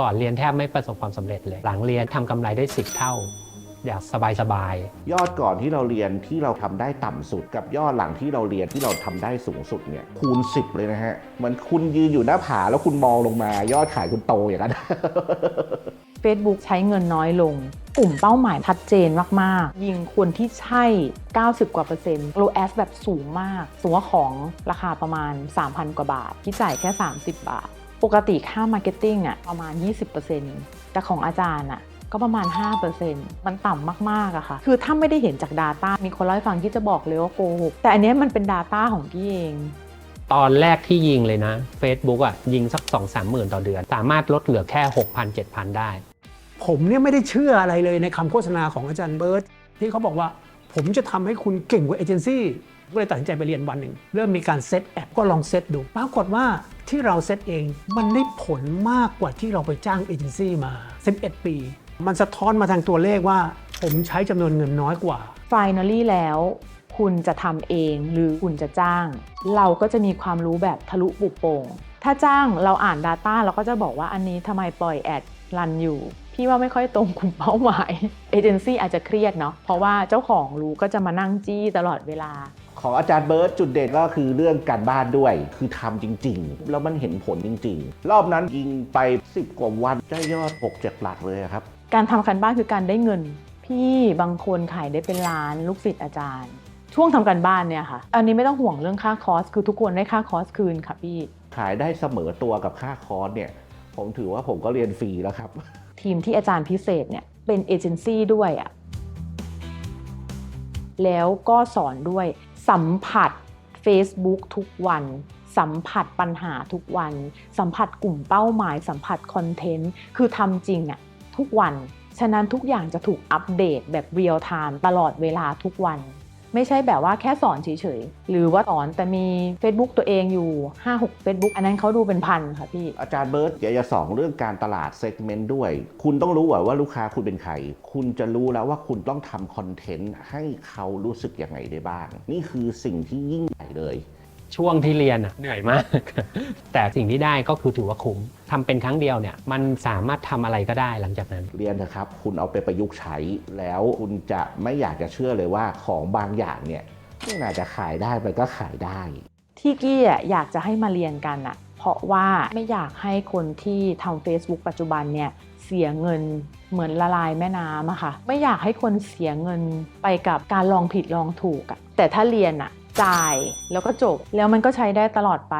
ก่อนเรียนแทบไม่ประสบความสำเร็จเลย หลังเรียนทำกำไรได้ 10 เท่า อยากสบายยอดก่อนที่เราเรียนที่เราทำได้ต่ำสุด กับยอดหลังที่เราเรียนที่เราทำได้สูงสุดเนี่ยคูณ 10 เลยนะฮะเหมือนคุณยืนอยู่หน้าผาแล้วคุณมองลงมายอดขายคุณโตอย่างนั้น Facebook ใช้เงินน้อยลง กลุ่มเป้าหมายชัดเจนมากๆ ยิงคนที่ใช่ 90 กว่าเปอร์เซ็นต์ low as แบบสูงมากสมมติว่าของราคาประมาณ 3,000 กว่าบาท ที่จ่ายแค่ 30 บาท ปกติค่า Marketing อะประมาณ 20%แต่ของอาจารย์อะก็ประมาณ 5%มันต่ำมากๆอะค่ะ คือถ้าไม่ได้เห็นจาก Data มีคนเล่าให้ฟังที่จะบอกเลยว่าโกหก แต่อันเนี้ยมันเป็น Data ของพี่เองๆตอนแรกที่ยิงเลยนะ Facebook อะยิงสัก 2 3 หมื่นต่อเดือน สามารถลดเหลือแค่ 6,000 7,000 ได้ ผมเนี่ยไม่ได้เชื่ออะไรเลยในคำโฆษณาของอาจารย์เบิร์ตที่เขาบอกว่า ผมจะทำให้คุณเก่งกว่าเอเจนซี่ก็เลยตัดสินใจไปเรียนวันหนึ่ง เริ่มมีการเซตแอปก็ลองเซตดู ปรากฏว่าที่เราเซตเองมันได้ผลมากกว่าที่เราไปจ้างเอเจนซี่มา 11 ปี มันสะท้อนมาทางตัวเลขว่า ผมใช้จำนวนเงินน้อยกว่า Finally แล้ว คุณจะทำเองหรือคุณจะจ้าง เราก็จะมีความรู้แบบทะลุปุโป่งถ้าจ้างเราอ่าน Data เราก็จะบอกว่าอันนี้ทำไมปล่อยแอดรันอยู่ พี่ว่าไม่ค่อยตรงกลุ่มเป้าหมายเอเจนซี่อาจจะเครียดเนาะเพราะว่าเจ้าของรู้ก็จะมานั่งจี้ตลอดเวลา ของอาจารย์เบิร์ตจุดเด่นก็คือเรื่องการบ้านด้วย คือทำจริง ๆ แล้วมันเห็นผลจริง ๆ รอบนั้นยิงไป 10 กว่าวันได้ยอด6 7หลักเลยครับ การทำการบ้านคือการได้เงิน พี่บางคนขายได้เป็นล้านลูกศิษย์อาจารย์ ช่วงทำการบ้านเนี่ยค่ะ อันนี้ไม่ต้องห่วงเรื่องค่าคอร์สคือทุกคนได้ค่าคอร์สคืนค่ะพี่ขายได้เสมอตัวกับค่าคอร์สเนี่ยผมถือว่าผมก็เรียนฟรีแล้วครับ ทีมที่อาจารย์พิเศษเนี่ยเป็นเอเจนซี่ด้วยอะแล้วก็สอนด้วยสัมผัส Facebook ทุกวัน สัมผัสปัญหาทุกวัน สัมผัสกลุ่มเป้าหมาย สัมผัสคอนเทนต์ คือทำจริงอะทุกวัน ฉะนั้นทุกอย่างจะถูกอัปเดตแบบเรียลไทม์ตลอดเวลาทุกวัน ไม่ใช่แบบว่าแค่สอนเฉยๆ หรือว่าสอนแต่มี Facebook ตัวเองอยู่ 5-6 Facebook อันนั้นเขาดูเป็นพันค่ะพี่ อาจารย์เบิร์ตอยากจะสอนเรื่องการตลาดเซกเมนต์ด้วย คุณต้องรู้ว่าลูกค้าคุณเป็นใคร คุณจะรู้แล้วว่าคุณต้องทำคอนเทนต์ให้เขารู้สึกยังไงได้บ้าง นี่คือสิ่งที่ยิ่งใหญ่เลย ช่วงที่เรียนอะเหนื่อยมาก แต่สิ่งที่ได้ก็คือถือว่าคุ้มทำเป็นครั้งเดียวเนี่ยมันสามารถทำอะไรก็ได้หลังจากนั้น เรียนนะครับ คุณเอาไปประยุกต์ใช้ แล้วคุณจะไม่อยากจะเชื่อเลยว่าของบางอย่างเนี่ยไม่น่าจะขายได้มันก็ขายได้ ที่กี้อะอยากจะให้มาเรียนกันอะเพราะว่าไม่อยากให้คนที่ทำ Facebook ปัจจุบันเนี่ยเสียเงินเหมือนละลายแม่น้ำอะค่ะ ไม่อยากให้คนเสียเงินไปกับการลองผิดลองถูกอะแต่ถ้าเรียนอะ จ่ายแล้วก็จบ แล้วมันก็ใช้ได้ตลอดไป